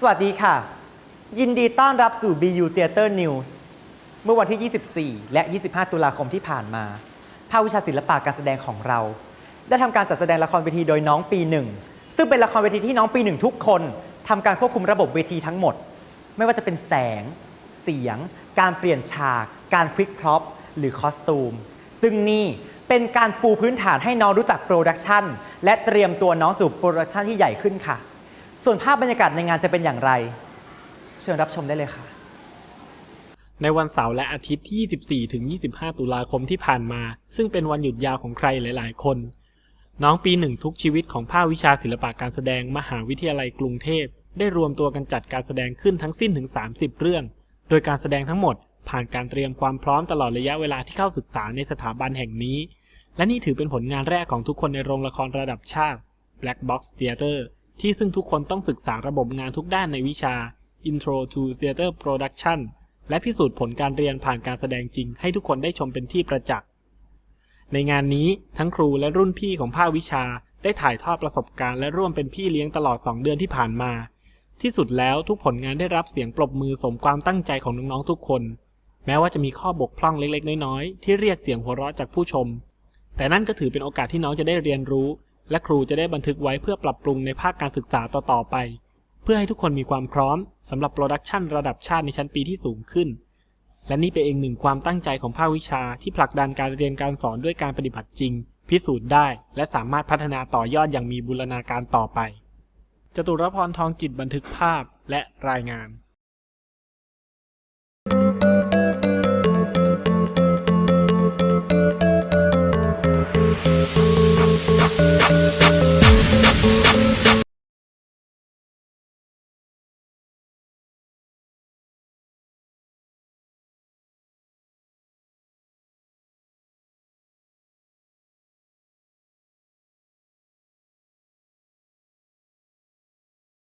สวัสดีค่ะ ยินดีต้อนรับสู่ BU Theater News เมื่อวันที่ 24 และ 25 ตุลาคมที่ผ่านมา ภาควิชาศิลปะการแสดงของเรา ได้ทำการจัดแสดงละครเวทีโดยน้องปีหนึ่งซึ่งเป็นละครเวทีที่น้องปีหนึ่งทุกคนทำการควบคุมระบบเวทีทั้งหมด ไม่ว่าจะเป็นแสง เสียง การเปลี่ยนฉาก การควิกพร็อพหรือคอสตูม ซึ่งนี่เป็นการปูพื้นฐานให้น้องรู้จักโปรดักชันและเตรียมตัวน้องสู่โปรดักชันที่ใหญ่ขึ้นค่ะ ส่วนภาพบรรยากาศในงานจะเป็นอย่างไร เชิญรับชมได้เลยค่ะ ในวันเสาร์และอาทิตย์ที่ 24 ถึง 25 ตุลาคมที่ผ่านมา ซึ่งเป็นวันหยุดยาวของใครหลาย ๆ คน น้องปีหนึ่งทุกชีวิตของภาควิชาศิลปะการแสดงมหาวิทยาลัยกรุงเทพ ได้รวมตัวกันจัดการแสดงขึ้นทั้งสิ้นถึง 30 เรื่อง โดยการแสดงทั้งหมด ผ่านการเตรียมความพร้อมตลอดระยะเวลาที่เข้าศึกษาในสถาบันแห่งนี้ และนี่ถือเป็นผลงานแรกของทุกคนในโรงละครระดับชาติ Black Box Theater ที่ซึ่งทุกคนต้องศึกษาระบบงานทุกด้านในวิชา Intro to Theater Production และพิสูจน์ผลการเรียนผ่านการแสดงจริง ให้ทุกคนได้ชมเป็นที่ประจักษ์ ในงานนี้ทั้งครูและรุ่นพี่ของภาควิชา ได้ถ่ายทอดประสบการณ์และร่วมเป็นพี่เลี้ยงตลอด 2 เดือนที่ผ่านมา ที่สุดแล้วทุกผลงานได้รับเสียงปรบมือสมความตั้งใจของน้องๆทุกคน แม้ว่าจะมีข้อบกพร่องเล็กๆ น้อยๆ ที่เรียกเสียงหัวเราะจากผู้ชม แต่นั่นก็ถือเป็นโอกาสที่น้องจะได้เรียนรู้ และครูจะได้บันทึกไว้เพื่อปรับปรุงในภาคการศึกษาต่อๆไป เพื่อให้ทุกคนมีความพร้อมสำหรับโปรดักชันระดับชาติในชั้นปีที่สูงขึ้น และนี่เป็นเองหนึ่งความตั้งใจของภาควิชาที่ผลักดันการเรียนการสอนด้วยการปฏิบัติจริง พิสูจน์ได้ และสามารถพัฒนาต่อยอดอย่างมีบูรณาการต่อไปจตุรพรทองจิตบันทึกภาพและรายงาน Thank